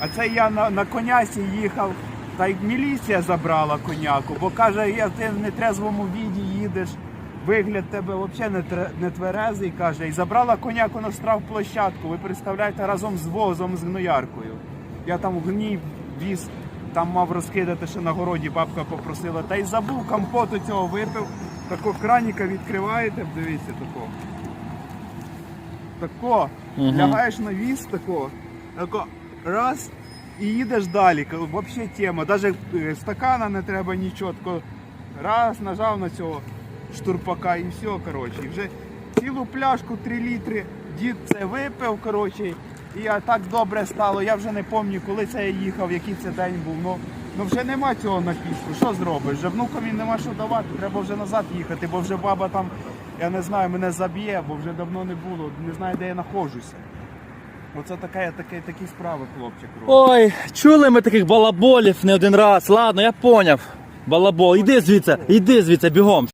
А це я на, на конясі їхав, та й міліція забрала коняку, бо каже, я ти в нетрезвому віді їдеш, вигляд тебе взагалі не, тре- не тверезий, каже, і забрала коняку на штрафплощадку. Ви представляєте, разом з возом з гнояркою. Я там гній віз, там мав розкидати ще на городі, бабка попросила. Та й забув компоту цього випив. Тако краніка відкриваєте, дивіться тако. Тако, Мгм. лягаєш на віз тако, тако, раз і їдеш далі. Взагалі тема. Навіть стакана не треба нічого. Раз нажав на цього штурпака і все, коротше. Вже цілу пляшку 3 літри дід це випив, коротше. І так добре стало. Я вже не пам'ятаю, коли це я їхав, який це день був. Ну, ну вже нема цього напіску. Що зробиш? Вже внукові нема що давати, треба вже назад їхати, бо вже баба там, я не знаю, мене заб'є, бо вже давно не було, не знаю, де я знаходжуся. Оце така, таке, такі справи, хлопчик, робить. Ой, чули ми таких балаболів не один раз. Ладно, я поняв. Балабол, іди звідси, іди звідси, бігом.